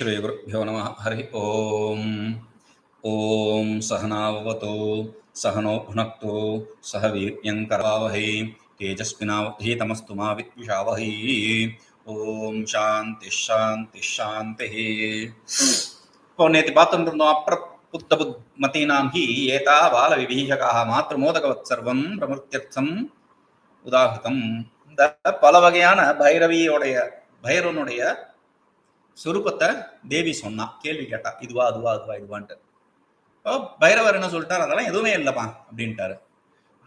శ్రీగురుభ్యో నమ హరి ఓం ఓం సహనావతు సహనో భునక్తు సహ వీర్యంకరావహై తేజస్వినావధీతమస్తు మా విద్విషావహై ఓం శాంతి శాంతి శాంతి పౌనేతి పాత్రంలో అప్రపుత్తబుద్ధమతీనాం హి ఏతా బాల విభీషకాः మాతృమోదకవత్ సర్వం ప్రమృత్యర్థం உதாகிருத்தம் இந்த பல வகையான பைரவியோடைய பைரவனுடைய சுரூபத்தை தேவி சொன்னா கேள்வி கேட்டா இதுவா அதுவா அதுவா இதுவான்ட்டு. பைரவர் என்ன சொல்லிட்டார்? அதெல்லாம் எதுவுமே இல்லைப்பா அப்படின்ட்டாரு.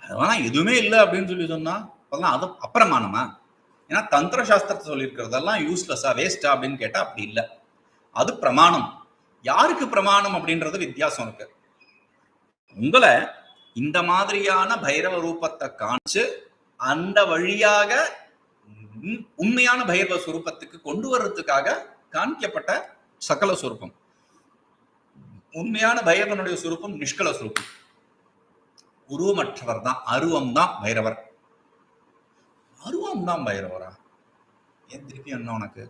அதெல்லாம் எதுவுமே இல்லை அப்படின்னு சொல்லி சொன்னா அதெல்லாம் அது அப்புறமானமா ஏன்னா தந்திர சாஸ்திரத்தை சொல்லியிருக்கிறதெல்லாம் யூஸ்லெஸ்ஸா வேஸ்டா அப்படின்னு கேட்டா அப்படி இல்லை. அது பிரமாணம். யாருக்கு பிரமாணம் அப்படின்றது வித்தியாசம் இருக்கு. உங்களை இந்த மாதிரியான பைரவ ரூபத்தை காமிச்சு அந்த வழியாக உண்மையான பைரவ சுரூபத்துக்கு கொண்டு வர்றதுக்காக காண்பிக்கப்பட்ட சகல சுரூபம். உண்மையான பைரவனுடைய சுரூபம் நிஷ்கல சுரூபம். உருவமற்றவர் தான் அருவம் தான் பைரவர். அருவம் தான் பைரவரா? ஏன் திருப்பி என்ன உனக்கு?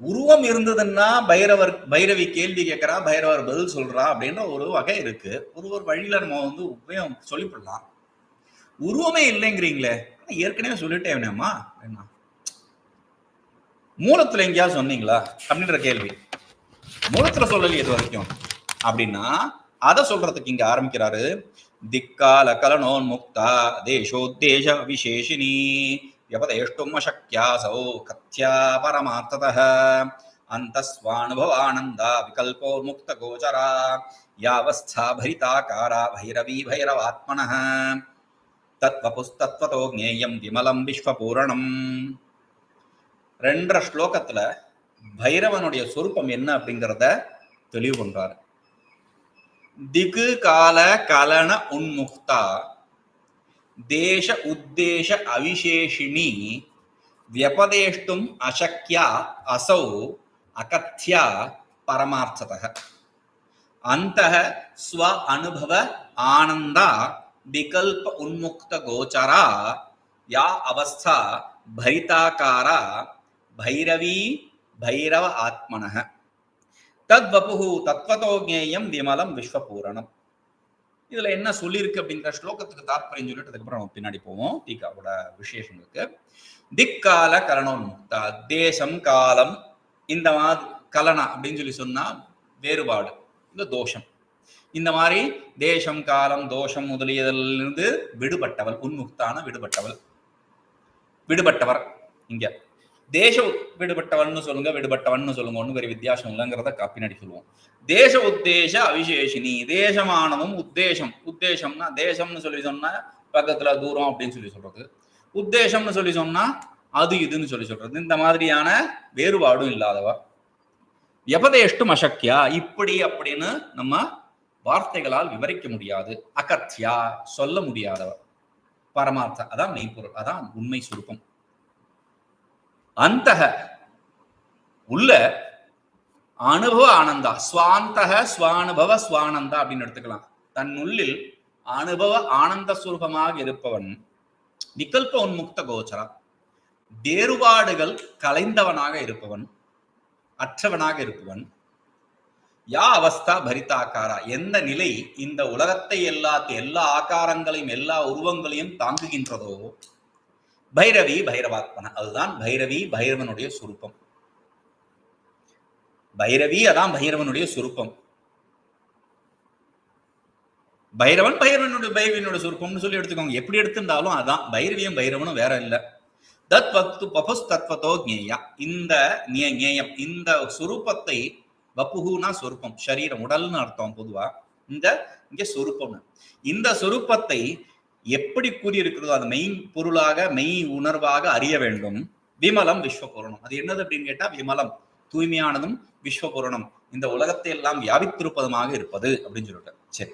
உருவம் இருந்ததுன்னா பைரவர் பைரவி கேள்வி கேட்கறா பைரவர் பதில் சொல்றா அப்படின்ற ஒரு வகை இருக்கு. ஒரு ஒரு வழியில நம்ம வந்து உபயோகம் சொல்லிவிடலாம் உருவமே இல்லைங்கிறீங்களே. ஏற்கனவே சொல்லிட்டேன் வேணாமா. என்ன மூலத்துல எங்கேயா சொன்னீங்களா? அப்படின்ற கேள்வி. மூலத்துல சொல்லலையே இது வரைக்கும். அப்படின்னா அதை சொல்றதுக்கு இங்க ஆரம்பிக்கிறாரு. திக்கால கலனோன் முக்தா தேசோத்தேச விசேஷினி எவதேஷ்டும் அசக்கியாசௌ கத்யா பரமார்த்தத அந்தஸ்வானுபவானந்தா விகல்போ முக்த கோச்சரா யாவஸ்தா பரிதாகாரா பைரவி பைரவாத்மன தத்வபுஸ்தத்வதோ ஜேயம் விமலம் விஸ்வபூரணம். ரெண்டரை ஸ்லோகத்துல பைரவனுடைய சொரூபம் என்ன அப்படிங்கிறத தெளிவு பண்றாரு. திகு கால கலன உன்முக்தா தேச உத்தேச அவிசேஷிணி வியபதேஷ்டும் அசக்கியா அசௌ அகத்யா பரமார்த்தத அந்த ஸ்வ அனுபவ ஆனந்தா விகல்ப உன்முக்த கோச்சரா யா அவஸ்தா பரிதாக்காரா பைரவி பைரவ ஆத்மனः தத்வபு தத்வதோ ஜேயம் விமலம் விஸ்வபூரணம். இதுல என்ன சொல்லியிருக்கு அப்படிங்கிற ஸ்லோகத்துக்கு தாற்பயம் சொல்லிட்டு அதுக்கப்புறம் நம்ம பின்னாடி போவோம். டீகாவோட விசேஷங்களுக்கு. திக்கால கலனோன்முக்தா தேசம் காலம் இந்த மாதிரி கலனா அப்படின்னு சொல்லி சொன்னா வேறுபாடு. இந்த தோஷம். இந்த மாதிரி தேசம் காலம் தோஷம் முதலியதிலிருந்து விடுபட்டவள் உன்முக்தான விடுபட்டவள். விடுபட்டவர் இங்க. தேச விடுபட்டவன்னு சொல்லுங்க விடுபட்டவன்னு சொல்லுங்க ஒன்றும் பெரிய வித்தியாசம் இல்லைங்கிறத கா- பின்னாடி சொல்லுவோம். தேச உத்தேச அவிசேஷினி தேசமானதும் உத்தேசம். உத்தேசம்னா தேசம்னு சொல்லி சொன்னா பக்கத்துல தூரம் அப்படின்னு சொல்லி சொல்றது. உத்தேசம்னு சொல்லி சொன்னா அது இதுன்னு சொல்லி சொல்றது. இந்த மாதிரியான வேறுபாடும் இல்லாதவ? எபதேஷ்டும் அசக்கியா இப்படி அப்படின்னு நம்ம வார்த்தைகளால் விவரிக்க முடியாது. அகத்தியா சொல்ல முடியாதவ. பரமார்த்த அதான் மெய்ப்பொருள் அதான் உண்மை சுருக்கம் அந்த உள்ள அனுபவ ஆனந்தா. சுவாந்தக ஸ்வானுபவ ஸ்வானந்தா அப்படின்னு எடுத்துக்கலாம். தன் உள்ளில் அனுபவ ஆனந்த சுரூபமாக இருப்பவன் விகல்ப உன்முக்த கோச்சரா. வேறுபாடுகள் கலைந்தவனாக இருப்பவன் அற்றவனாக இருப்பவன் யா அவஸ்தா பரிதாக்காரா. எந்த நிலை இந்த உலகத்தை எல்லா எல்லா ஆகாரங்களையும் எல்லா உருவங்களையும் தாங்குகின்றதோ பைரவி பைரவாத்மன. அதுதான் பைரவி பைரவனுடைய சுரூபம். பைரவி அதான் பைரவனுடைய சுரூபம். பைரவன் பைரவனுடைய பைரவியனுடைய சுரூபம்னு சொல்லி எடுத்துக்கோங்க. எப்படி எடுத்திருந்தாலும் அதான். பைரவியும் பைரவனும் வேற இல்ல. தத் பக்து பபுஸ் தத்வத்தோ ஞேயா. இந்த ஞேயம் இந்த சுரூபத்தை வப்புகுனா சொரூபம். சரீரம் உடல்னு அர்த்தம் பொதுவா. இந்த இங்க சொரூபம்னு. இந்த சொரூபத்தை எப்படி கூறியிருக்கிறதோ அது மெய் பொருளாக மெய் உணர்வாக அறிய வேண்டும். விமலம் விஸ்வபூரணம். அது என்னது அப்படின்னு கேட்டா விமலம். தூய்மையானதும் விஸ்வபூரணம். இந்த உலகத்தை எல்லாம் வியாபித்திருப்பதுமாக இருப்பது அப்படின்னு சொல்லிட்டு. சரி.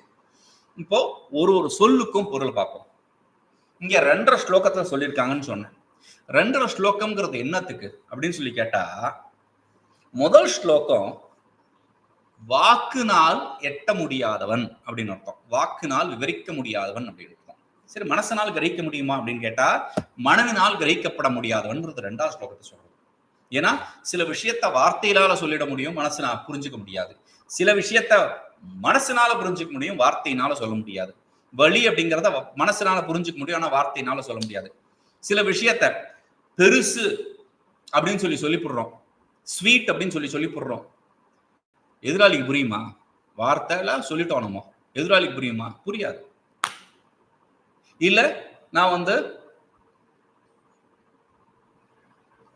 இப்போ ஒரு ஒரு சொல்லுக்கும் பொருள் பார்ப்போம். இங்க ரெண்டரை ஸ்லோகத்துல சொல்லியிருக்காங்கன்னு சொன்னேன். ரெண்டரை ஸ்லோகம்ங்கிறது என்னத்துக்கு அப்படின்னு சொல்லி கேட்டா முதல் ஸ்லோகம் வாக்குனால் எட்ட முடியாதவன் அப்படின்னு அர்த்தம். வாக்குனால் விவரிக்க முடியாதவன் அப்படின்னு. சரி மனசனால் கிரகிக்க முடியுமா அப்படின்னு கேட்டா மனதினால் கிரகிக்கப்பட முடியாதுன்றது ரெண்டாவது ஸ்லோகத்தை சொல்றது. ஏன்னா சில விஷயத்த வார்த்தையிலால சொல்லிட முடியும் மனசுனா புரிஞ்சுக்க முடியாது. சில விஷயத்த மனசுனால புரிஞ்சுக்க முடியும் வார்த்தையினால சொல்ல முடியாது. வழி அப்படிங்கிறத வ- மனசுனால புரிஞ்சுக்க முடியும் ஆனா வார்த்தையினால சொல்ல முடியாது. சில விஷயத்த பெருசு அப்படின்னு சொல்லி சொல்லி போடுறோம். ஸ்வீட் அப்படின்னு சொல்லி சொல்லி போடுறோம். எதிராளிக்கு புரியுமா? வார்த்தையில சொல்லிட்டோம் நம்ம. எதிராளிக்கு புரியுமா? புரியாது. இல்ல நான் வந்து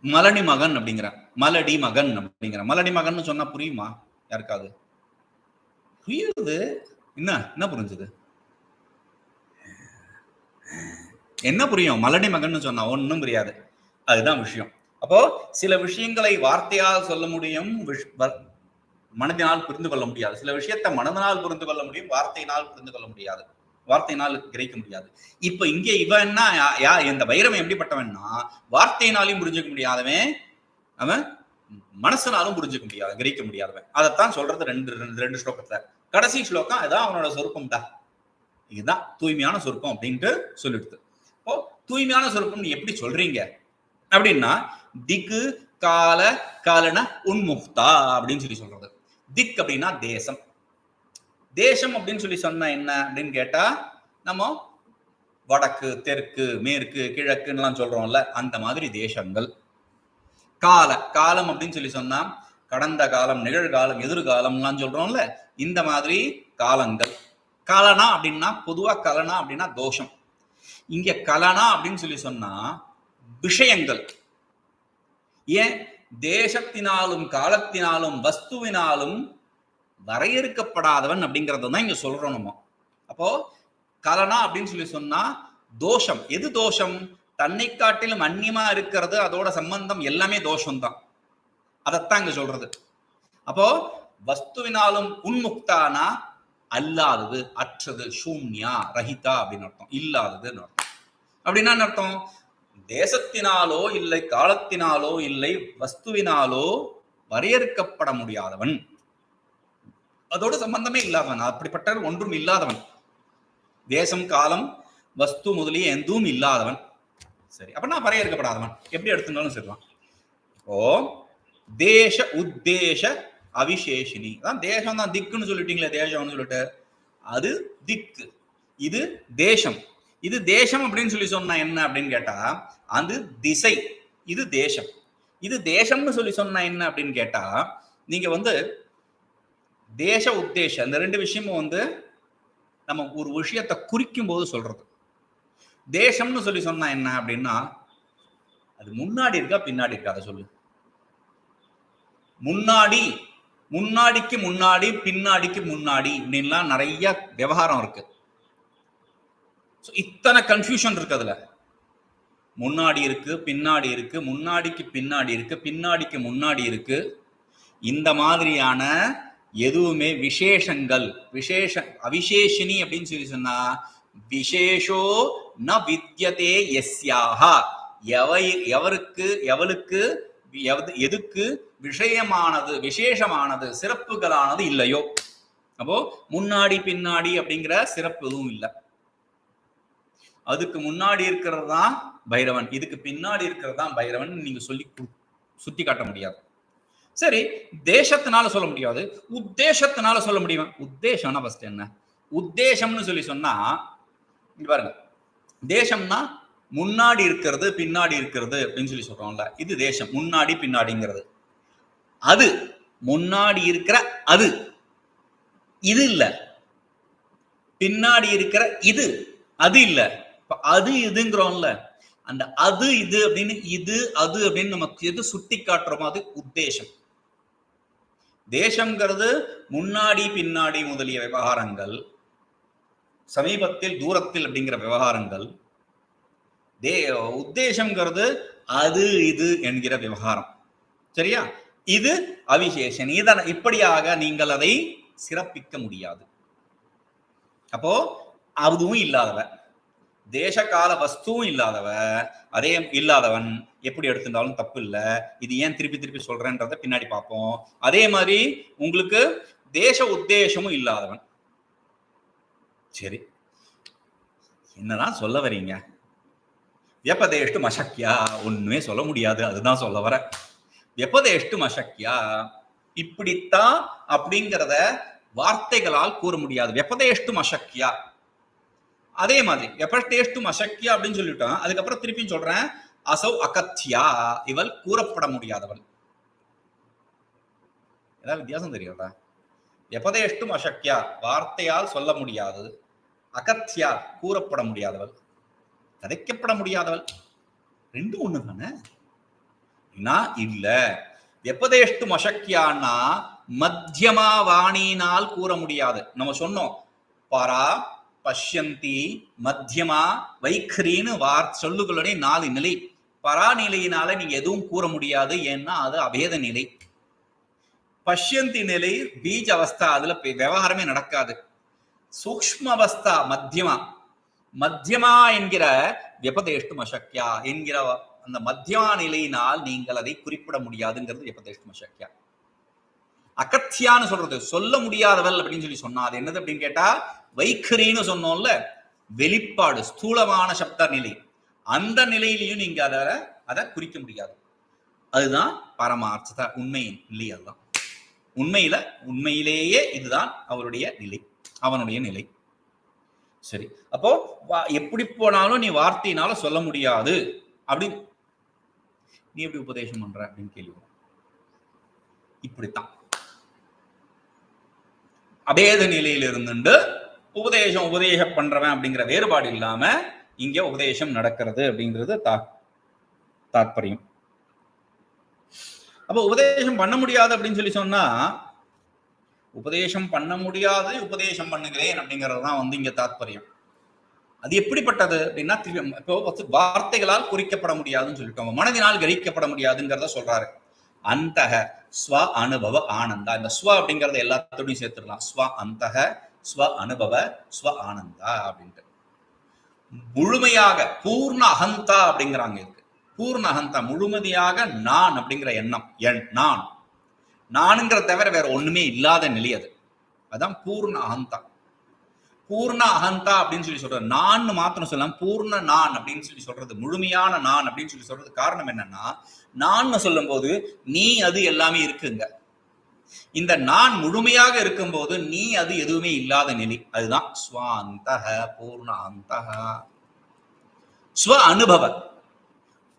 மலடி மகன் அப்படிங்கிறேன். மலடி மகன் அப்படிங்கிறேன். மலடி மகன் சொன்னா புரியுமா? யாருக்காவது? புரியுது. என்ன? என்ன புரிஞ்சுது? என்ன புரியும்? மலடி மகன் சொன்னா ஒண்ணும் புரியாது. அதுதான் விஷயம். அப்போ சில விஷயங்களை வார்த்தையால் சொல்ல முடியும் விஷ்- மனதினால் புரிந்து கொள்ள முடியாது. சில விஷயத்தை மனதினால் புரிந்து கொள்ள முடியும் வார்த்தையினால் புரிந்து கொள்ள முடியாது. வார்த்தையினால் கிரகிக்க முடியாது. இப்ப இங்க இவன்னா யா- இந்த வைரம் எப்படிப்பட்டவன்னா வார்த்தையினாலையும் புரிஞ்சுக்க முடியாதவன் அவன் மனசுனாலும் புரிஞ்சுக்க முடியாது கிரகிக்க முடியாதவன். அதைத்தான் சொல்றது ரெண்டு ரெண்டு ரெண்டு ஸ்லோகத்துல. கடைசி ஸ்லோகம் அதான் அவனோட சொருப்பம்டா இதுதான் தூய்மையான சொருப்பம் அப்படின்ட்டு சொல்லிடுது. இப்போ தூய்மையான சொருப்பம் நீ எப்படி சொல்றீங்க? அப்படின்னா திக்கு கால காலன உன்முக்தா அப்படின்னு சொல்லி சொல்றது. திக் அப்படின்னா தேசம். தேசம் அப்படின்னு சொல்லி சொன்னா என்ன அப்படின்னு கேட்டா நம்ம வடக்கு தெற்கு மேற்கு கிழக்குன்னுலாம் சொல்றோம்ல அந்த மாதிரி தேசங்கள். கால காலம் அப்படின்னு சொல்லி சொன்னா கடந்த காலம் நிகழ்காலம் எதிர்காலம்லாம் சொல்றோம்ல இந்த மாதிரி காலங்கள். கலனா அப்படின்னா பொதுவா கலனா அப்படின்னா தோஷம். இங்க கலனா அப்படின்னு சொல்லி சொன்னா விஷயங்கள். ஏன்? தேசத்தினாலும் காலத்தினாலும் வஸ்துவினாலும் வரையறுக்கப்படாதவன் அப்படிங்கறத தான் இங்க சொல்றோம்? நம்ம அப்போ கலனா அப்படின்னு சொல்லி சொன்னா தோஷம். எது தோஷம்? தன்னை காட்டிலும் அந்நியமா இருக்கிறது அதோட சம்பந்தம் எல்லாமே தோஷம்தான். அதைத்தான் இங்க சொல்றது. அப்போ வஸ்துவினாலும் உன்முக்தானா? அல்லாதது அற்றது சூன்யா ரஹிதா அப்படின்னு அர்த்தம். இல்லாததுன்னு அர்த்தம். அப்படின்னா என்ன அர்த்தம்? தேசத்தினாலோ இல்லை காலத்தினாலோ இல்லை வஸ்துவினாலோ வரையறுக்கப்பட முடியாதவன். அதோடு சம்பந்தமே இல்லாதவன் அப்படிப்பட்ட ஒன்றும் இல்லாதவன். தேசம் காலம் வஸ்து முதலிய எதுவும் இல்லாதவன். சரி அப்படின்னா வரையறுக்கப்படாதவன். எப்படி எடுத்துனாலும் சரிதான் ஓ தேச உத்தேச அவிசேஷினி. அதான் தேசம் தான் திக்குன்னு சொல்லிட்டீங்களே தேசம்னு சொல்லிட்டு. அது திக்கு. இது தேசம். இது தேசம் அப்படின்னு சொல்லி சொன்னா என்ன அப்படின்னு கேட்டா அது திசை. இது தேசம். இது தேசம்னு சொல்லி சொன்னா என்ன அப்படின்னு கேட்டா நீங்க வந்து தேச உத்தேசம் இந்த ரெண்டு விஷயமும் வந்து நம்ம ஒரு விஷயத்தை குறிக்கும் போது சொல்றது. தேசம்னு சொல்லி சொன்னா என்ன அப்படின்னா அது முன்னாடி இருக்கா பின்னாடி இருக்கா? அதை சொல்லு. முன்னாடி முன்னாடிக்கு முன்னாடி பின்னாடிக்கு முன்னாடி இப்படின்லாம் நிறைய விவகாரம் இருக்கு. இத்தனை கன்ஃபியூஷன் இருக்கு அதுல. முன்னாடி இருக்கு பின்னாடி இருக்கு முன்னாடிக்கு பின்னாடி இருக்கு பின்னாடிக்கு முன்னாடி இருக்கு. இந்த மாதிரியான எதுவுமே விசேஷங்கள் விசேஷ அவிசேஷினி அப்படின்னு சொல்லி சொன்னா விசேஷோ ந வித்யதே எஸ்யாக எவை எவருக்கு எவளுக்கு எவது- எதுக்கு விஷயமானது விசேஷமானது சிறப்புகளானது இல்லையோ. அப்போ முன்னாடி பின்னாடி அப்படிங்கிற சிறப்பு எதுவும் இல்லை. அதுக்கு முன்னாடி இருக்கிறது தான் பைரவன். இதுக்கு பின்னாடி இருக்கிறது தான் பைரவன். நீங்க சொல்லி சுத்தி காட்ட முடியாது. சரி தேசத்தினால சொல்ல முடியாது. உத்தேசத்தினால சொல்ல முடியுமா? உத்தேசம்னா ஃபர்ஸ்ட் என்ன? உத்தேசம்னு சொல்லி சொன்னா இங்க பாருங்க. தேசம்னா முன்னாடி இருக்கிறது பின்னாடி இருக்கிறது அப்படின்னு சொல்லி சொல்றோம்ல. இது தேசம். முன்னாடி பின்னாடிங்கிறது. அது. முன்னாடி இருக்கிற அது. இது இல்ல. பின்னாடி இருக்கிற இது. அது இல்ல. அது இதுங்கிறோம்ல. அந்த அது இது அப்படின்னு இது அது அப்படின்னு நமக்கு எது சுட்டி காட்டுறோமோ அது உத்தேசம். தேசம்ங்கிறது முன்னாடி பின்னாடி முதலிய விவகாரங்கள் சமீபத்தில் தூரத்தில் அப்படிங்கிற விவகாரங்கள். தே உத்தேசம்ங்கிறது அது இது என்கிற விவகாரம். சரியா? இது அவிசேஷன். இதன் இப்படியாக நீங்கள் அதை சிறப்பிக்க முடியாது. அப்போ அதுவும் இல்லாதவ தேச கால வஸ்துவும் இல்லாதவ அதே இல்லாதவன் எப்படி எடுத்திருந்தாலும் தப்பு இல்லை. இது ஏன் திருப்பி திருப்பி சொல்றேன்றத பின்னாடி பார்ப்போம். அதே மாதிரி உங்களுக்கு தேச உத்தேசமும் இல்லாதவன். சரி. என்னதான் சொல்ல வரீங்க? எப்பதேஷ்டு மசக்கியா ஒண்ணுமே சொல்ல முடியாது. அதுதான் சொல்ல வர. எப்பதேஷ்டு மசக்கியா இப்படித்தான் அப்படிங்கிறத வார்த்தைகளால் கூற முடியாது. வெப்பதேஷ்டு மசக்கியா அதே மாதிரி வெப்பதேஷ்டும் மசக்கியா அப்படின்னு சொல்லிட்டோம். அதுக்கப்புறம் திருப்பியும் சொல்றேன். அசௌ அகத்தியா இவள் கூறப்பட முடியாதவள். ஏதாவது வித்தியாசம் தெரியாதா எப்பதேஷ்டும் அசக்கியா வார்த்தையால் சொல்ல முடியாதது அகத்தியா கூறப்பட முடியாதவள். கதைக்கப்பட முடியாதவள். ரெண்டும் ஒண்ணு தானே நான் இல்ல. எப்பதேஷ்டும் அசக்கியான்னா மத்தியமா வாணினால் கூற முடியாது. நம்ம சொன்னோம். பரா பஷ்யந்தி மத்தியமா வைఖரின்னு வார் சொல்லுகளுடைய நாலு நிலை. பராநிலையினால நீங்க எதுவும் கூற முடியாது. ஏன்னா அது அபேத நிலை. பஷ்யந்தி நிலை பீஜ அவஸ்தா அதுல விவகாரமே நடக்காது. சூக்ஷ்ம அவஸ்தா மத்தியமா. மத்தியமா என்கிற வெபதேஷ்டும் அசக்கியா என்கிற அந்த மத்தியமா நிலையினால் நீங்கள் அதை குறிப்பிட முடியாதுங்கிறது வெபதேஷ்டும் அசக்கியா அகத்தியான்னு சொல்றது சொல்ல முடியாதவள் அப்படின்னு சொல்லி சொன்னா அது என்னது அப்படின்னு கேட்டா வைக்கரின்னு சொன்னோம்ல வெளிப்பாடு ஸ்தூலமான சப்த நிலை. அந்த நிலையிலையும் நீங்க அதை அதை குறிக்க முடியாது. அதுதான் பரமார்த்தத உண்மையின் நிலை அதுதான். உண்மையில உண்மையிலேயே இதுதான் அவருடைய நிலை அவனுடைய நிலை. சரி அப்போ எப்படி போனாலும் நீ வார்த்தையினால சொல்ல முடியாது. அப்படின்னு நீ எப்படி உபதேசம் பண்ற அப்படின்னு கேள்வி இப்படித்தான். அபேத நிலையில் இருந்துட்டு உபதேசம் உபதேசம் பண்றவன் அப்படிங்கிற வேறுபாடு இல்லாம இங்க உபதேசம் நடக்கிறது அப்படிங்கிறது தா தாத்பரியம். அப்ப உபதேசம் பண்ண முடியாது அப்படின்னு சொல்லி சொன்னா உபதேசம் பண்ண முடியாது உபதேசம் பண்ணுகிறேன் அப்படிங்கிறது தான் வந்து இங்க தாற்பயம் அது எப்படிப்பட்டது அப்படின்னா இப்போ வார்த்தைகளால் குறிக்கப்பட முடியாதுன்னு சொல்லிட்டோம். மனதினால் கிரகிக்கப்பட முடியாதுங்கிறத சொல்றாரு. அந்தக ஸ்வ அனுபவ ஆனந்தா. இந்த ஸ்வ அப்படிங்கறத எல்லாத்தோடையும் சேர்த்துடலாம். ஸ்வ அந்தக ஸ்வ அனுபவ ஸ்வ ஆனந்தா அப்படின்ட்டு. முழுமையாக பூர்ண அகந்தா அப்படிங்கிறாங்க இதுக்கு பூர்ண அகந்தா முழுமதியாக நான் அப்படிங்கிற எண்ணம் என் நான். நானுங்கிற தவிர வேற ஒண்ணுமே இல்லாத நிலை அது. அதான் பூர்ண அகந்தா. பூர்ண அகந்தா அப்படின்னு சொல்லி சொல்றது நான் மாத்திரம் சொல்லலாம் பூர்ண நான் அப்படின்னு சொல்லி சொல்றது முழுமையான நான் அப்படின்னு சொல்லி சொல்றது காரணம் என்னன்னா நான் சொல்லும் போது நீ அது எல்லாமே இருக்குங்க. இந்த நான் முழுமையாக இருக்கும்போது நீ அது எதுவுமே இல்லாத நிலை. அதுதான் ஸ்வாந்தக பூர்ண அந்தக ஸ்வ அனுபவ.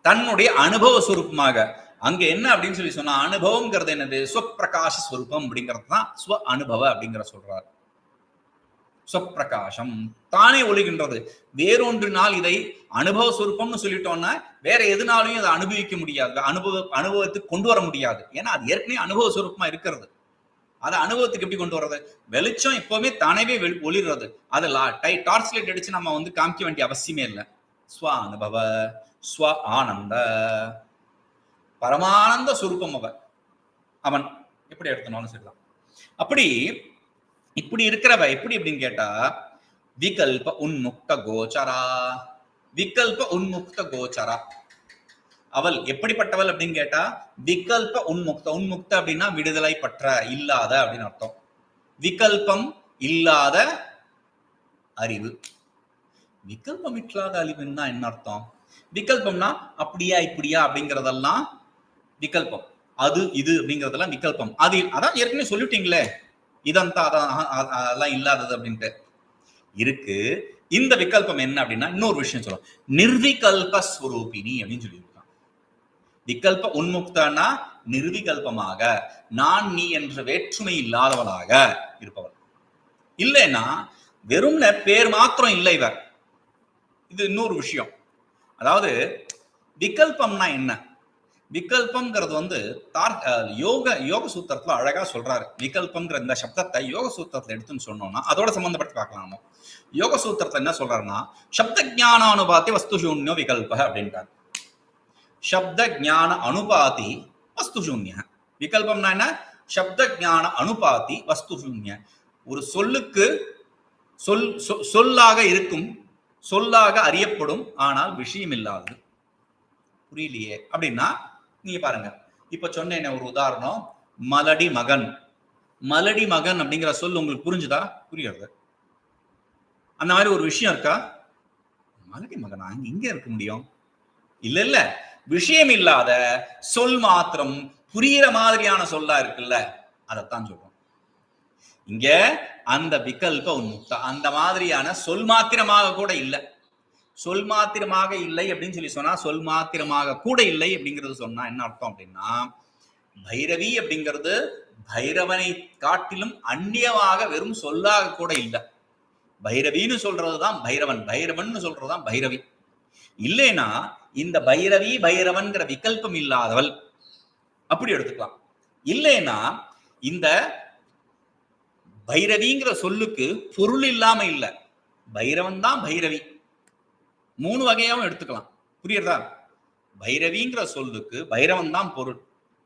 தன்னுடைய அனுபவ சுரூபமாக. அங்க என்ன அப்படின்னு சொல்லி சொன்னா அனுபவம்ங்கிறது என்னது? ஸ்வப்பிரகாச ஸ்வரூபம் அப்படிங்கிறது தான் ஸ்வ அனுபவ அப்படிங்கிற சொல்றாரு. சொப்பிரகாசம் தானே ஒளிகின்றது வேறொன்றினால் இதை அனுபவ சுரூபம்னு சொல்லிட்டோம்னா வேற எதுனாலையும் அதை அனுபவிக்க முடியாது. அனுபவ அனுபவத்துக்கு கொண்டு வர முடியாது. ஏன்னா அது ஏற்கனவே அனுபவ சுரூபமா இருக்கிறது. அதை அனுபவத்துக்கு எப்படி கொண்டு வர்றது? வெளிச்சம் எப்பவுமே தானவே வெளி ஒளிர்றது. அது டை டார்ச் லைட் அடிச்சு நம்ம வந்து காமிக்க வேண்டிய அவசியமே இல்லை. ஸ்வ அனுபவ ஸ்வ ஆனந்த. பரமானந்த சுரூபம் அவன் அவன் எப்படி எடுத்தனாலும் சரிதான். அப்படி இப்படி இருக்கிறவ எப்படி அப்படின்னு கேட்டா விகல்ப உன்முக்த கோச்சரா விகல்ப உன்முக்த கோச்சரா. அவள் எப்படிப்பட்டவள் அப்படின்னு கேட்டா விகல்ப உன்முக்த உன்முக்த அப்படின்னா விடுதலை பற்ற இல்லாத அப்படின்னு அர்த்தம். விகல்பம் இல்லாத அறிவு. விகல்பம் இல்லாத அறிவுன்னா என்ன அர்த்தம்? விகல்பம்னா அப்படியா இப்படியா அப்படிங்கறதெல்லாம் விகல்பம். அது இது அப்படிங்கறதெல்லாம் விகல்பம். அது அதான் ஏற்கனவே சொல்லிட்டீங்களே இதந்தா அதான் அதெல்லாம் இல்லாதது அப்படின்ட்டு. இருக்கு. இந்த விகல்பம் என்ன அப்படின்னா இன்னொரு விஷயம் சொல்லுவோம் நிர்விகல்ப ஸ்வரூபிணி அப்படின்னு சொல்லியிருக்கான். விகல்ப உன்முக்தனா நிர்விகல்பமாக. நான் நீ என்ற வேற்றுமை இல்லாதவளாக இருப்பவள் இல்லைன்னா வெறும் பேர் மாத்திரம் இல்லை இவர். இது இன்னொரு விஷயம். அதாவது விகல்பம்னா என்ன? விகல்பம்ங்கிறது வந்து தார் யோக யோக சூத்திரத்துல அழகா சொல்றாரு. விகல்பம்ங்கிற இந்த சப்தத்தை யோக சூத்திரத்துல எடுத்துன்னு சொன்னோம்னா அதோட சம்பந்தப்பட்டு பார்க்கலாம் நம்ம. யோக சூத்திரத்துல என்ன சொல்றாருன்னா சப்த ஞானானுபாத்தி வஸ்து சூன்யோ விகல்ப அப்படின்றார். சப்த ஞான அனுபாதி வஸ்து சூன்ய. விகல்பம்னா என்ன? சப்த ஞான அனுபாதி வஸ்து சூன்ய. ஒரு சொல்லுக்கு சொல் சொல்லாக இருக்கும் சொல்லாக அறியப்படும் ஆனால் விஷயம் இல்லாதது புரியலையே? அப்படின்னா நீங்க பாருங்க. இப்ப சொன்னேனே ஒரு உதாரணம்? மலடி மகன். மலடி மகன் அப்படிங்கிற சொல் உங்களுக்கு புரிஞ்சுதா? புரியாது. அந்த மாதிரி ஒரு விஷயம் இருக்கா? மலடி மகனா? இங்க இங்க இருக்க முடியும். இல்ல இல்ல. விஷயம் இல்லாத சொல் மாத்திரம் புரியிற மாதிரியான சொல்லா இருக்குல்ல? அதைத்தான் சொல்றோம். இங்க அந்த விகல்ப உன்முக்தா அந்த மாதிரியான சொல் மாத்திரமாக கூட இல்லை. சொல் மாத்திரமாக இல்லை அப்படின்னு சொல்லி சொன்னா சொல் மாத்திரமாக கூட இல்லை அப்படிங்கிறது சொன்னா என்ன அர்த்தம் அப்படின்னா பைரவி அப்படிங்கிறது பைரவனை காட்டிலும் அந்நியமாக வெறும் சொல்லாக கூட இல்லை. பைரவின்னு சொல்றதுதான் பைரவன் பைரவன் சொல்றதுதான் பைரவி. இல்லைனா இந்த பைரவி பைரவன்கிற விகல்பம் இல்லாதவள் அப்படி எடுத்துக்கலாம். இல்லைனா இந்த பைரவிங்கிற சொல்லுக்கு பொருள் இல்லாம இல்லை. பைரவன் தான் பைரவி. மூணு வகையாகவும் எடுத்துக்கலாம். புரியுறதா? பைரவிங்கிற சொல்லுக்கு பைரவன் தான் பொருள்.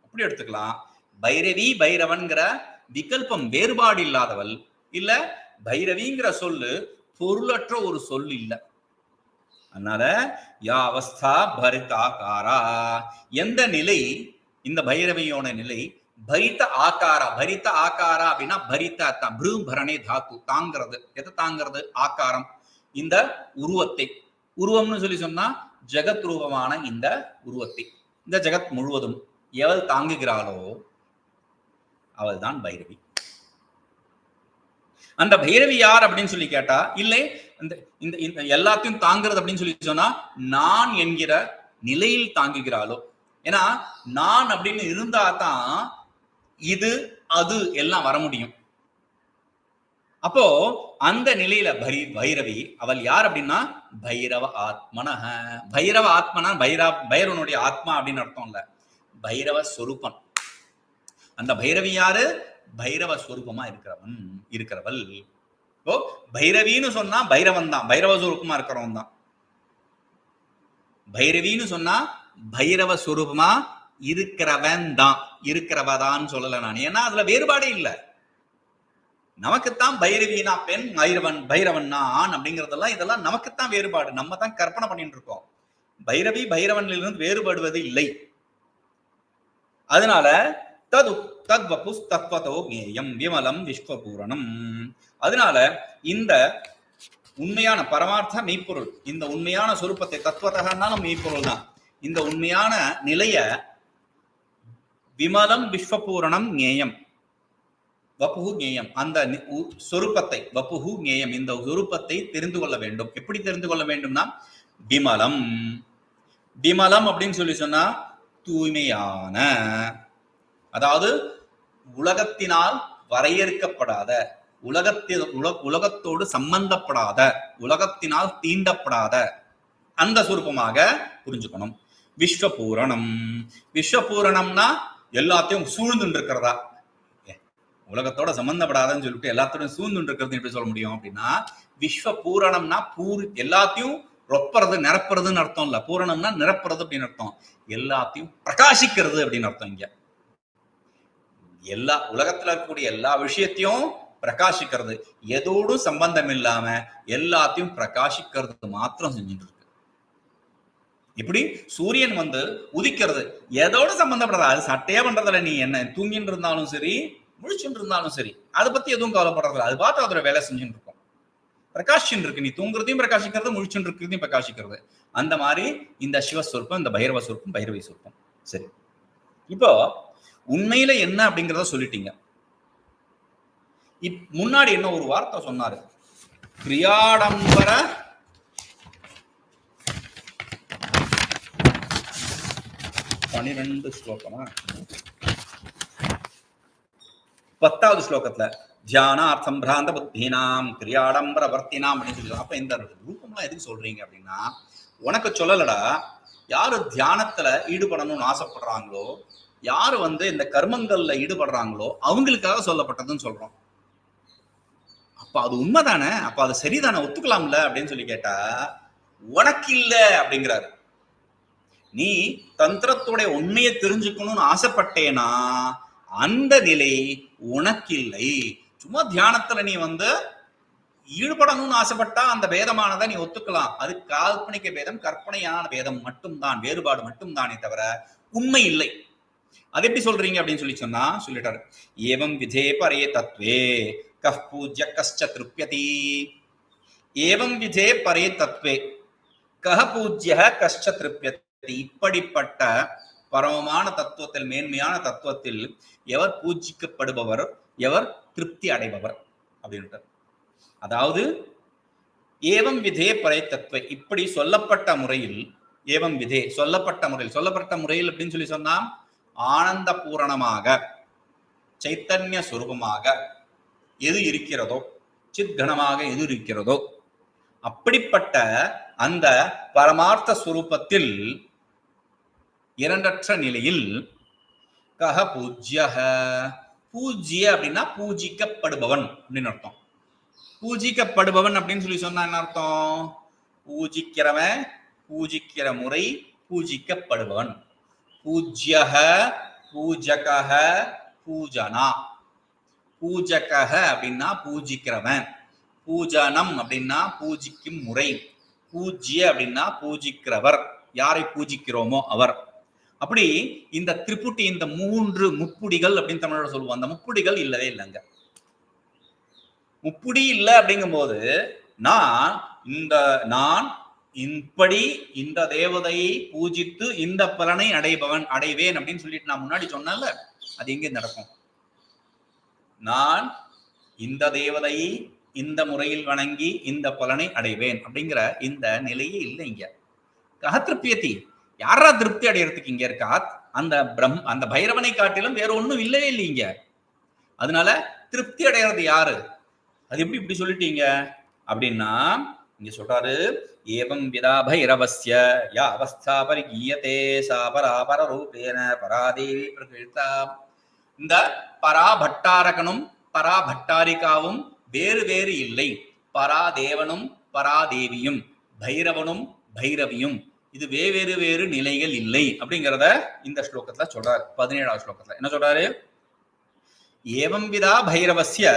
அப்படி எடுத்துக்கலாம். பைரவி பைரவன்கிற விகல்பம் வேறுபாடு இல்லாதவள். இல்ல பைரவிங்கிற சொல்லு பொருளற்ற ஒரு சொல் இல்லை. அதனால யா அவஸ்தா பரிதாகாரா எந்த நிலை? இந்த பைரவியோட நிலை பரித்த ஆகாரா. பரித்த ஆகாரா அப்படின்னா பரித்தா தான் பிரும் தாத்து தாங்கிறது. எதை தாங்கிறது? ஆக்காரம் இந்த உருவத்தை. உருவம்னு சொல்லி சொன்னா ஜெகத் ரூபமான இந்த உருவத்தை. இந்த ஜெகத் முழுவதும் எவள் தாங்குகிறாளோ அவள் தான் பைரவி. அந்த பைரவி யார் அப்படின்னு சொல்லி கேட்டா இல்லை இந்த இந்த இந்த எல்லாத்தையும் தாங்கிறது அப்படின்னு சொல்லி சொன்னா நான் என்கிற நிலையில் தாங்குகிறாளோ. ஏன்னா நான் அப்படின்னு இருந்தா தான் இது அது எல்லாம் வர முடியும். அப்போ அந்த நிலையில பரி பைரவி அவள் யார் அப்படின்னா பைரவ ஆத்மனஹ. பைரவ ஆத்மனா பைரா பைரவனுடைய ஆத்மா அப்படின்னு அர்த்தம் இல்ல. பைரவ சொரூபன். அந்த பைரவி யாரு? பைரவ சொரூபமா இருக்கிறவன் இருக்கிறவள். இப்போ பைரவின்னு சொன்னா பைரவன் தான். பைரவ ஸ்வரூபமா இருக்கிறவன் தான். பைரவின்னு சொன்னா பைரவ ஸ்வரூபமா இருக்கிறவன் தான். இருக்கிறவதான்னு சொல்லல நான். ஏன்னா அதுல வேறுபாடே இல்லை. நமக்குத்தான் பைரவினா பெண் பைரவன் பைரவன்னா ஆண் அப்படிங்கறதெல்லாம் இதெல்லாம் நமக்குத்தான் வேறுபாடு. நம்ம தான் கற்பனை பண்ணிட்டு இருக்கோம். பைரவி பைரவனிலிருந்து வேறுபடுவது இல்லை. அதனால தது தத்வபு தத்வதோ ஞேயம் விமலம் விஸ்வபூரணம். அதனால இந்த உண்மையான பரமார்த்த மெய்ப்பொருள் இந்த உண்மையான சொரூபத்தை தத்துவத்தகனாலும் மெய்ப்பொருள் தான். இந்த உண்மையான நிலைய விமலம் விஸ்வபூரணம் ஞேயம் வப்புகு ஞேயம். அந்த சொருப்பத்தை உ- வப்புகு ஞேயம். இந்த சொருப்பத்தை தெரிந்து கொள்ள வேண்டும். எப்படி தெரிந்து கொள்ள வேண்டும்னா விமலம். விமலம் அப்படின்னு சொல்லி சொன்னா தூய்மையான அதாவது உலகத்தினால் வரையறுக்கப்படாத உலகத்தில் உல உலகத்தோடு சம்பந்தப்படாத உலகத்தினால் தீண்டப்படாத அந்த சுரூபமாக புரிஞ்சுக்கணும். விஸ்வபூரணம். விஸ்வபூரணம்னா எல்லாத்தையும் சூழ்ந்துட்டு இருக்கிறதா உலகத்தோட சம்பந்தப்படாதன்னு சொல்லிட்டு எல்லாத்தோடும் சூழ்ந்துட்டு இருக்கிறது எப்படி சொல்ல முடியும் அப்படின்னா விஸ்வ பூரணம்னா பூர் எல்லாத்தையும் ரொப்பறது நிரப்புறதுன்னு அர்த்தம் இல்ல பூரணம்னா நிரப்புறது அப்படின்னு அர்த்தம். எல்லாத்தையும் பிரகாசிக்கிறது அப்படின்னு அர்த்தம் இங்க. எல்லா உலகத்துல இருக்கக்கூடிய எல்லா விஷயத்தையும் பிரகாசிக்கிறது. எதோடும் சம்பந்தம் இல்லாம எல்லாத்தையும் பிரகாசிக்கிறது மாத்திரம் செஞ்சுட்டு இருக்கு. இப்படி சூரியன் வந்து உதிக்கிறது. எதோட சம்பந்தப்படாத அது சட்டையே பண்றதுல நீ என்ன தூங்கிட்டு இருந்தாலும் சரி முழிச்சுட்டு இருந்தாலும் சரி அதை பத்தி எதுவும் கவலைப்படுறதில்ல அது பார்த்து அதோட வேலை செஞ்சுட்டு இருக்கும் பிரகாஷின் இருக்கு. நீ தூங்குறதையும் பிரகாசிக்கிறது முழிச்சுட்டு இருக்கிறதையும் பிரகாசிக்கிறது அந்த மாதிரி இந்த சிவஸ்வரூபம் இந்த பைரவ சொற்பம் பைரவி சொரூபம். சரி. இப்போ உண்மையில என்ன அப்படிங்கிறத சொல்லிட்டீங்க. இப் முன்னாடி என்ன ஒரு வார்த்தை சொன்னாரு? கிரியாடம்பர பனிரெண்டு ஸ்லோகமா? பத்தாவது ஸ்லோகத்துல தியானார்த்தம் பிராந்த புத்தினாம் கிரியாடம்பர வர்த்தினாம் அப்படின்னு சொல்லி அப்ப இந்த ரூபம்லாம் எதுக்கு சொல்றீங்க அப்படின்னா உனக்கு சொல்லலடா யாரு தியானத்துல ஈடுபடணும்னு ஆசைப்படுறாங்களோ யாரு வந்து இந்த கர்மங்கள்ல ஈடுபடுறாங்களோ அவங்களுக்காக சொல்லப்பட்டதுன்னு சொல்றோம். அப்ப அது உண்மைதானே? அப்ப அது சரிதானே? ஒத்துக்கலாம்ல அப்படின்னு சொல்லி கேட்டா உனக்கு இல்ல அப்படிங்கிறாரு. நீ தந்திரத்தோட உண்மையை தெரிஞ்சுக்கணும்னு ஆசைப்பட்டேனா அந்த நிலை உனக்கில்லை. சும்மா தியானத்துல நீ வந்து ஈடுபடணும்னு ஆசைப்பட்டா அந்த பேதமானதை நீ ஒத்துக்கலாம். அது கால்பனிக்க பேதம் கற்பனையான பேதம் மட்டும்தான் வேறுபாடு மட்டும்தானே தவிர உண்மை இல்லை. அது எப்படி சொல்றீங்க அப்படின்னு சொல்லி சொன்னா சொல்லிட்டாரு. ஏவம் விதே பரே தத்வே கஃப் பூஜ்ய கஷ்ட திருப்தி ஏவம் விதே பரே தத்வே கஹ பூஜ்ய கஷ்ட திருப்தி இப்படிப்பட்ட பரமமான தத்துவத்தில் மேன்மையான தத்துவத்தில் எவர் பூஜிக்கப்படுபவர்? எவர் திருப்தி அடைபவர்? அப்படின்ட்டு அதாவது ஏவம் விதே பறை தத்துவ இப்படி சொல்லப்பட்ட முறையில் ஏவம் விதே சொல்லப்பட்ட முறையில் சொல்லப்பட்ட முறையில் அப்படின்னு சொல்லி சொன்னா ஆனந்த பூரணமாக சைத்தன்ய சுரூபமாக எது இருக்கிறதோ சித்கணமாக எது இருக்கிறதோ அப்படிப்பட்ட அந்த பரமார்த்த சுரூபத்தில் இரண்டற்ற நிலையில் கஹ பூஜ்யஹ. பூஜ்ய அப்படின்னா பூஜிக்கப்படுபவன் அப்படின்னு அர்த்தம். பூஜிக்கப்படுபவன் அப்படின்னு சொல்லி சொன்னா என்ன அர்த்தம்? பூஜிக்கிறவன் பூஜிக்கிற முறை பூஜிக்கப்படுபவன். பூஜ்யஹ பூஜக பூஜனா. பூஜக அப்படின்னா பூஜிக்கிறவன். பூஜனம் அப்படின்னா பூஜிக்கும் முறை. பூஜ்ய அப்படின்னா பூஜிக்கிறவர். யாரை பூஜிக்கிறோமோ அவர். அப்படி இந்த திரிபுட்டி இந்த மூன்று முப்புடிகள் அப்படின்னு தமிழோட சொல்லுவோம். அந்த முப்புடிகள் இல்லவே இல்லைங்க. முப்புடி இல்லை அப்படிங்கும்போது நான் இந்த நான் இப்படி இந்த தேவதையை பூஜித்து இந்த பலனை அடைபவன் அடைவேன் அப்படின்னு சொல்லிட்டு நான் முன்னாடி சொன்னேன்ல அது எங்கே நடக்கும்? நான் இந்த தேவதையை இந்த முறையில் வணங்கி இந்த பலனை அடைவேன் அப்படிங்கிற இந்த நிலையே இல்லை இங்க கஹத்திருப்பியத்தி யாரா திருப்தி அடையறதுக்கு இங்க இருக்கா? அந்த பிரம் அந்த பைரவனை காட்டிலும் வேற ஒண்ணும் இல்லவே இல்லைங்க அதனால திருப்தி அடைகிறது யாரு? அது எப்படி இப்படி சொல்லிட்டீங்க? அப்படின்னா இங்க சொல்றாரு ஏவம் விதா பைரவசிய யா அவஸ்தா பரிகீயத்தே சா பராபர ரூபேன பராதேவி பிரகிருத்தா. இந்த பராபட்டாரகனும் பராபட்டாரிகாவும் வேறு வேறு இல்லை. பராதேவனும் பராதேவியும் பைரவனும் பைரவியும். இது வேறு வேறு நிலைகள் இல்லை அப்படிங்கிறத இந்த ஸ்லோகத்துல சொல்றாரு. பதினேழாவது ஸ்லோகத்துல. என்ன சொல்றாரு? ஏவம் விதா பைரவசிய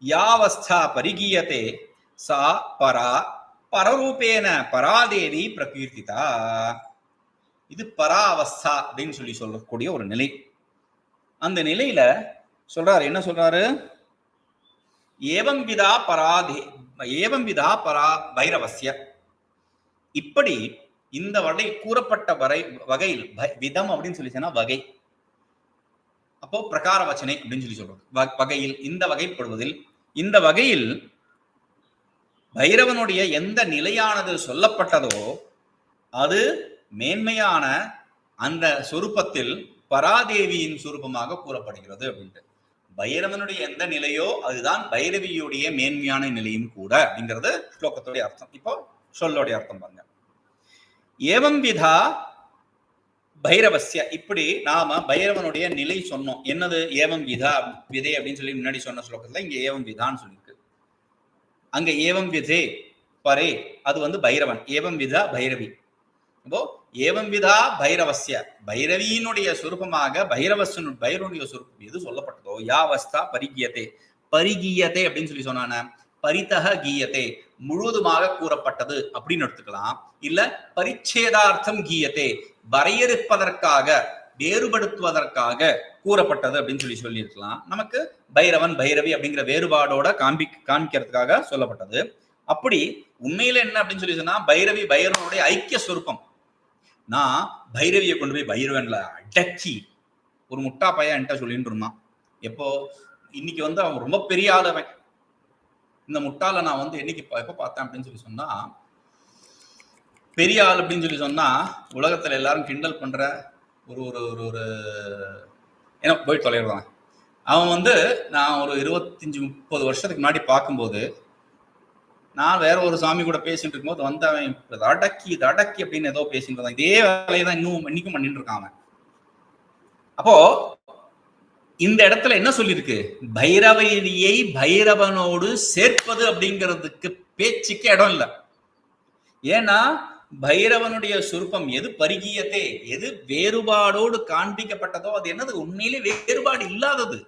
யாவஸ்தா பரிகீயத்தே சா பரா பரரூபேன பராதேவி பிரகீர்த்திதா. இது பராவஸ்தா அப்படின்னு சொல்லி சொல்லக்கூடிய ஒரு நிலை. அந்த நிலையில சொல்றாரு என்ன சொல்றாரு? ஏவம் விதா பராதே ஏவம் விதா பரா பைரவசிய இப்படி இந்த வடை கூறப்பட்ட வரை வகையில் விதம் அப்படின்னு சொல்லி சொன்னா வகை. அப்போ பிரகார வச்சனை அப்படின்னு சொல்லி சொல்றோம். வ- வகையில் இந்த வகைப்படுவதில் இந்த வகையில் பைரவனுடைய எந்த நிலையானது சொல்லப்பட்டதோ அது மேன்மையான அந்த சொரூபத்தில் பராதேவியின் சுரூபமாக கூறப்படுகிறது அப்படின்ட்டு. பைரவனுடைய எந்த நிலையோ அதுதான் பைரவியுடைய மேன்மையான நிலையும் கூட அப்படிங்கிறது ஸ்லோகத்துடைய அர்த்தம். இப்போ சொல்லோடைய அர்த்தம் பாருங்க. ஏவம் விதா பைரவசிய இப்படி நாம பைரவனுடைய நிலை சொன்னோம். என்னது? ஏவம் விதா விதை அப்படின்னு சொல்லி முன்னாடி சொன்ன ஸ்லோகத்துல இங்க ஏவம் விதான்னு சொல்லியிருக்கு. அங்க ஏவம் விதே பரே அது வந்து பைரவன். ஏவம் விதா பைரவி. அப்போ ஏவம் விதா பைரவசிய பைரவியினுடைய சுரூபமாக பைரவசனு பைரவனுடைய சுரூபம் எது சொல்லப்பட்டதோ? யாவஸ்தா பரிகியதே. பரிகியதே அப்படின்னு சொல்லி சொன்னான. பரிதக கீயத்தே முழுவதுமாக கூறப்பட்டது அப்படின்னு எடுத்துக்கலாம். இல்ல பரிச்சேதார்த்தம் கீயத்தே வரையறுப்பதற்காக வேறுபடுத்துவதற்காக கூறப்பட்டது அப்படின்னு சொல்லி சொல்லியிருக்கலாம். நமக்கு பைரவன் பைரவி அப்படிங்கிற வேறுபாடோட காண்பி காண்பிக்கிறதுக்காக சொல்லப்பட்டது. அப்படி உண்மையில என்ன அப்படின்னு சொல்லி சொன்னா பைரவி பைரவனுடைய ஐக்கிய சொருப்பம் நான் பைரவியை கொண்டு போய் பைரவன்ல அடக்கி ஒரு முட்டா பையன் என்கிட்ட சொல்லிட்டு இருந்தான். எப்போ? இன்னைக்கு வந்து அவன் ரொம்ப பெரிய ஆள் அவன். இந்த முட்டாள நான் வந்து என்னைக்கு எப்போ பார்த்தேன் அப்படின்னு சொல்லி சொன்னா பெரிய ஆள் அப்படின்னு சொல்லி சொன்னா உலகத்துல எல்லாரும் கிண்டல் பண்ற ஒரு ஒரு ஒரு ஒரு ஏன்னா போய் தொலைறான் அவன் வந்து நான் ஒரு இருபத்தஞ்சு முப்பது வருஷத்துக்கு முன்னாடி பார்க்கும்போது நான் வேற ஒரு சாமி கூட பேசிட்டு இருக்கும்போது வந்து அவன் அடக்கி இதை அடக்கி அப்படின்னு ஏதோ பேசிட்டு இருந்தான். இதே வேலையை தான் இன்னும் இன்னைக்கும் பண்ணிட்டு இருக்கான் அவன். அப்போ இந்த இடத்துல என்ன சொல்லியிருக்கு? பைரவியை பைரவனோடு சேர்ப்பது அப்படிங்கிறதுக்கு பேச்சுக்கு இடம் இல்லை. ஏன்னா பைரவனுடைய சுருப்பம் எது பரிகியத்தே எது வேறுபாடோடு காண்பிக்கப்பட்டதோ அது என்னது? உண்மையிலே வேறுபாடு இல்லாதது.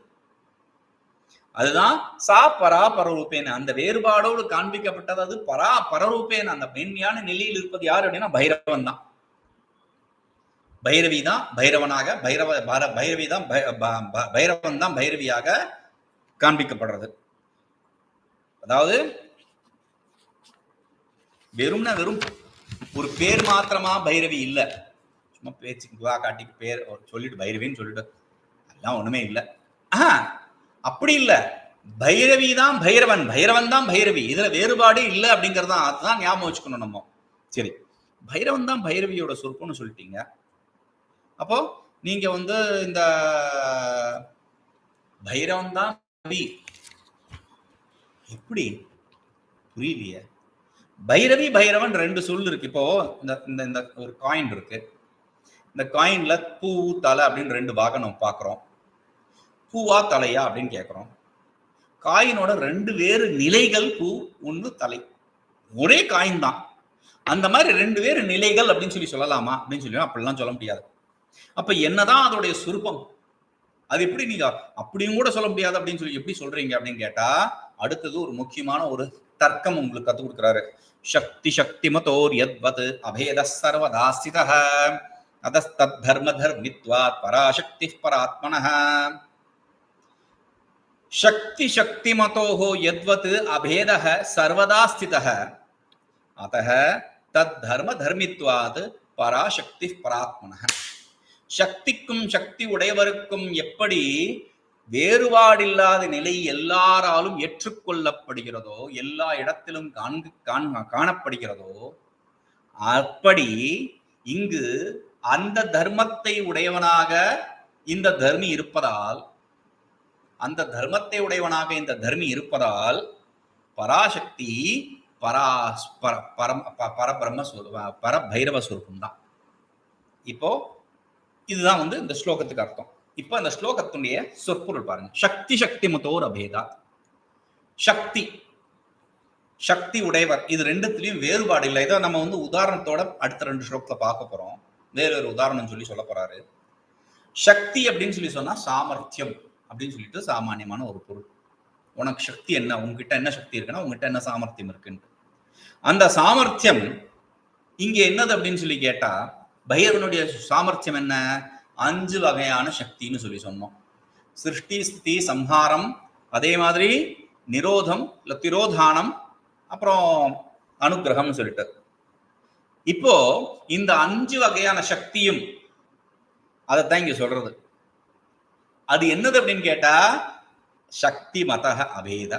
அதுதான் சா பரா பரரூபேன. அந்த வேறுபாடோடு காண்பிக்கப்பட்டது அது பரா பரரூபேன. அந்த மென்மையான நிலையில் இருப்பது யார் அப்படின்னா பைரவன் தான். பைரவி தான் பைரவனாக பைரவ பைரவி தான் பை- ப- பைரவன் தான் பைரவியாக காண்பிக்கப்படுறது. அதாவது வெறும்னா வெறும் ஒரு பேர் மாத்திரமா பைரவி இல்லை. சும்மா பேச்சுக்கு குவா காட்டிக்கு பேர் சொல்லிட்டு பைரவின்னு சொல்லிட்டு அதெல்லாம் ஒண்ணுமே இல்லை. ஆஹ் அப்படி இல்லை. பைரவி தான் பைரவன் பைரவன் தான் பைரவி. இதுல வேறுபாடு இல்லை அப்படிங்கிறது தான் அதுதான் ஞாபகம் வச்சுக்கணும் நம்ம. சரி பைரவன் தான் பைரவியோட சொற்பம்னு சொல்லிட்டீங்க. அப்போ நீங்க வந்து இந்த பைரவன் தான் பைரவி. எப்படி? புரியலையே. பைரவி பைரவன் ரெண்டு சொல் இருக்கு. இப்போ இந்த இந்த இந்த ஒரு காயின் இருக்கு. இந்த காயின்ல பூ தலை அப்படின்னு ரெண்டு பாகம் நம்ம பார்க்குறோம். பூவா தலையா அப்படின்னு கேட்குறோம். காயினோட ரெண்டு வேறு நிலைகள் பூ ஒன்று தலை. ஒரே காயின் தான். அந்த மாதிரி ரெண்டு வேறு நிலைகள் அப்படின்னு சொல்லி சொல்லலாமா அப்படின்னு சொல்லி அப்படிலாம் சொல்ல முடியாது. அப்ப என்னதான் அதோடைய சுருப்பம் அது எப்படி நீங்க அப்படியும் கூட சொல்ல முடியாது அப்படின்னு சொல்லி எப்படி சொல்றீங்க அப்படின்னு கேட்டா அடுத்தது ஒரு முக்கியமான ஒரு தர்க்கம் உங்களுக்கு கத்து கொடுக்குறாரு. சக்தி சக்தி மதோர் யத்வத் அபேத சர்வதா ஸ்தித அதஸ்தத் தர்ம தர்மித்வாத் பராசக்தி பராத்மன சக்தி சக்தி மதோஹோ யத்வத் அபேத சர்வதா ஸ்தித அத்த தர்ம தர்மித்வாத் பராசக்தி பராத்மன சக்திக்கும் சக்தி உடையவருக்கும் எப்படி வேறுபாடில்லாத நிலை எல்லாராலும் ஏற்றுக்கொள்ளப்படுகிறதோ எல்லா இடத்திலும் காண்கு காணப்படுகிறதோ அப்படி இங்கு அந்த தர்மத்தை உடையவனாக இந்த தர்மி இருப்பதால் அந்த தர்மத்தை உடையவனாக இந்த தர்மி இருப்பதால் பராசக்தி பரா பர பரம் ப- பரபிரம்ம ஸ்வரூப- பரபைரவ சுரூபம் தான் இப்போ இதுதான் வந்து இந்த ஸ்லோகத்துக்கு அர்த்தம். இப்போ அந்த ஸ்லோகத்துடைய சொற்பொருள் பாருங்க. சக்தி சக்தி மத்தோர் அபேதா. சக்தி. சக்தி உடையவர். இது ரெண்டுத்திலையும் வேறுபாடு இல்லை. இதை நம்ம வந்து உதாரணத்தோட அடுத்த ரெண்டு ஸ்லோகத்துல பார்க்க போறோம். வேற ஒரு உதாரணம் சொல்லி சொல்ல போறாரு. சக்தி அப்படின்னு சொல்லி சொன்னா சாமர்த்தியம் அப்படின்னு சொல்லிட்டு சாமானியமான ஒரு பொருள். உனக்கு சக்தி என்ன? உங்ககிட்ட என்ன சக்தி இருக்குன்னா உங்ககிட்ட என்ன சாமர்த்தியம் இருக்குன்ட்டு. அந்த சாமர்த்தியம் இங்க என்னது அப்படின்னு சொல்லி கேட்டா பைரவனுடைய சாமர்த்தியம் என்ன? அஞ்சு வகையான சக்தின்னு சொல்லி சொன்னோம். சிருஷ்டி ஸ்திதி சம்ஹாரம் அதே மாதிரி நிரோதம் இல்ல திரோதானம் அப்புறம் அனுக்கிரகம்னு சொல்லிட்டு இப்போ இந்த அஞ்சு வகையான சக்தியும் அதைத்தான் இங்க சொல்றது. அது என்னது அப்படின்னு கேட்டா சக்தி மதக அபேத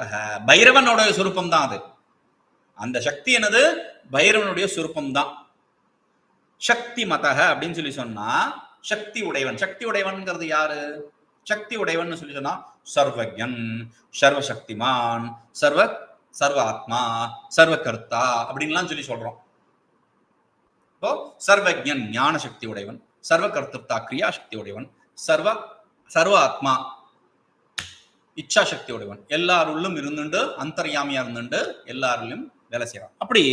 பைரவனுடைய சுருப்பம் தான் அது. அந்த சக்தி என்னது? பைரவனுடைய சுருப்பம் தான் சக்தி மதக அப்படின்னு சொல்லி சொன்னா சக்தி உடையவன். சக்தி உடையவன்ங்கிறது யாரு? சக்தி உடையவன் சொல்லி சொன்னா சர்வஜன் சர்வசக்திமான் சர்வ சர்வ ஆத்மா சர்வ கர்த்தா அப்படின்லாம் சொல்லி சொல்றோம். இப்போ சர்வஜன் ஞான சக்தி உடையவன் சர்வ கர்த்தா கிரியா சக்தி உடையவன் சர்வ சர்வ ஆத்மா இச்சா சக்தி உடையவன். எல்லாருள்ளும் இருந்துண்டு அந்தர்யாமியா இருந்துட்டு எல்லாருள்ளும் வேலை செய்யறான். அப்படி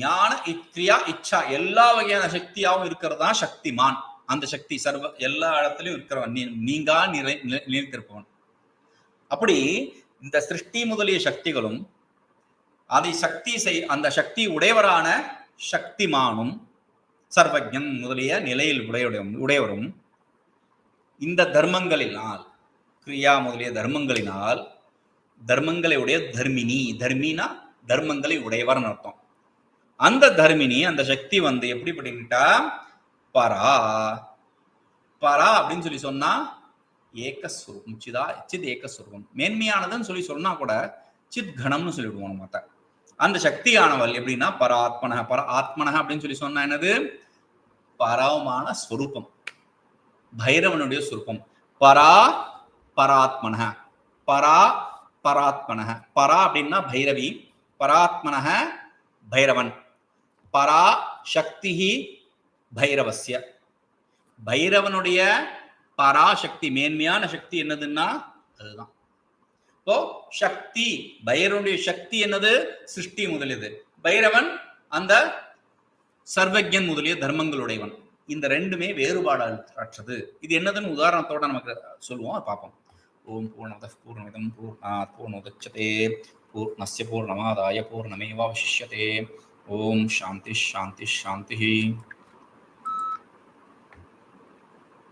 ஞான இக்ரியா இச்சா எல்லா வகையான சக்தியாகவும் இருக்கிறது தான் சக்திமான். அந்த சக்தி சர்வ எல்லா இடத்துலயும் இருக்கிறவன். நீ நீங்கா நிலை நிலை- நிலைத்திருப்பவன். அப்படி இந்த சிருஷ்டி முதலிய சக்திகளும் அதை சக்தி செய் அந்த சக்தி உடையவரான சக்திமானும் சர்வஜன் முதலிய நிலையில் உடையவரும் உடையவரும் இந்த தர்மங்களினால் கிரியா முதலிய தர்மங்களினால் தர்மங்களை உடைய தர்மினி. தர்மினா தர்மங்களை உடையவர்னு அர்த்தம். அந்த தர்மினி அந்த சக்தி வந்து எப்படி பண்ணிட்டா பரா பரா அப்படின்னு சொல்லி சொன்னா ஏக்கஸ்வரூபம் சிதா சித் ஏகஸ்வரூபம் மேன்மையானதுன்னு சொல்லி சொன்னா கூட சித் கணம்னு சொல்லிவிடுவோம் நம்ம அந்த சக்தியானவள் எப்படின்னா பராத்மனக பர ஆத்மனக அப்படின்னு சொல்லி சொன்னா என்னது? பரவமான ஸ்வரூபம் பைரவனுடைய சொரூபம். பரா பராத்மனக பரா பராத்மனக பரா அப்படின்னா பைரவி. பராத்மனக பைரவன். பரா சக்தி பைரவசிய பைரவனுடைய பராசக்தி மேன்மையான சக்தி என்னதுன்னா அதுதான். இப்போ சக்தி பைரவனுடைய சக்தி என்னது? சிருஷ்டி முதலியது. பைரவன் அந்த சர்வஜன் முதலிய தர்மங்களுடையவன். இந்த ரெண்டுமே வேறுபாடு அற்றது. இது என்னதுன்னு உதாரணத்தோட நமக்கு சொல்லுவோம் அதை பார்ப்போம். ஓம் பூர்ணத பூர்ணமிதம் பூர்ணாத் பூர்ணோதச்சதே. பூர்ணஸ்ய பூர்ணமாதாய பூர்ணமேவாவசிஷ்யதே شانتی شانتی شانتی